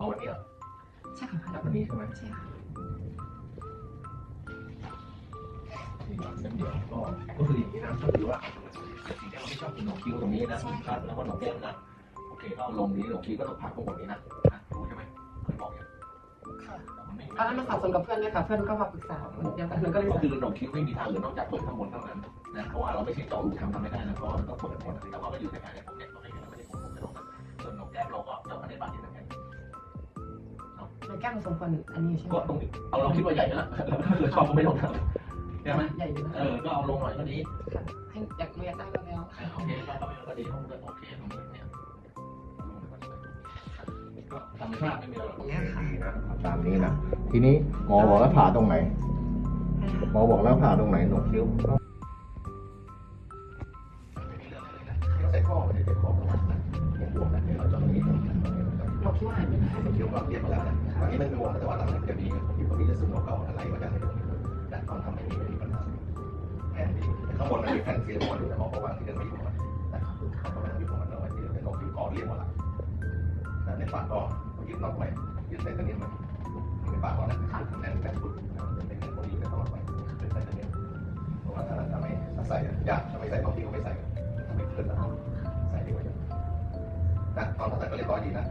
เอาวันนี้เหรอใช่ค่ะจับวันนี้ใช่ไหมใช่ค่ะที่หลังเส้นเดียวก็ก็คืออย่างนี้นะก็คือว่าสิ่งที่เราไม่ชอบคือหนกคิ้วตรงนี้นะครับแล้วก็หนกแก้มนะโอเคเราลงนี้หนกคิ้วก็ต้องพักตรงบนนี้นะนะรู้ใช่ไหมเคยบอกยังค่ะแต่มันไม่ตอนนั้นมาสับสนกับเพื่อนด้วยค่ะเพื่อนก็มาปรึกษาเหมือนเดียวกันหนูก็เลยก็คือหนกคิ้วไม่มีทางอื่นนอกจากเปิดข้างบนเท่านั้นนะเพราะว่าเราไม่ใช่เจาะรูทำทำไม่ได้นะเพราะว่ามันต้องเปิดหมดแต่ว่าก็อยู่ในการในผมเนี่ยเราไม่เห็นไแก้มหนูสมควรอันนี้ใช่ไหมก็ตรงนี้เอาเราคิดว่าใหญ่นะถ้าเกิดชอบก็ไม่ลงนะใช่ไหมใหญ่อยู่นะเออก็เอาลงหน่อยก็ดีค่ะให้อยากหนูอยากได้แล้วแล้วโอเคก็ก็ดีห้องก็โอเคตรงนี้เนี่ยก็ธรรมชาติไม่มีอะไรหรอกเนี่ยค่ะตามนี้นะทีนี้หมอบอกแล้วผ่าตรงไหนหมอบอกแล้วผ่าตรงไหนหนกคิ้วใส่ข้อไม่ได้ใส่ข้อ ว่าหายไปไหนเกี่ยวกับเรียนมาแล้วนะวันนี้ไม่บวกแต่ว่าหลังจากจะมีอยู่ตรงนี้จะซึมเข้าอะไรมาจากแต่ตอนทำไม่มีไม่มีปัญหาแผ่นดีข้างบนมันมีแผ่นซิลิโคนอยู่แต่มอบอกว่าที่เดินไม่อยู่มันะครับเขาก็ไม่ต้อยู่ของมันแล้วที่เดินเป็นนกอยู่ก่อเรียกว่าละในปากก็ยึดน็อตไว้ยึดใส่ตะเกียบไว้ในปากก็นะแน่นแน่นปุ๊บเป็นแน่นพอดีตลอดไปเป็นใส่ตะเกียบเพราะว่าถ้าถ้าไมถ้าใส่ยากถ้าไมใส่บางทีก็ไม่ใส่ทำไม่เกินนะครับใส่ดีกว่านะตอนถ้าใส่ก็เรียบร้อยดีนะ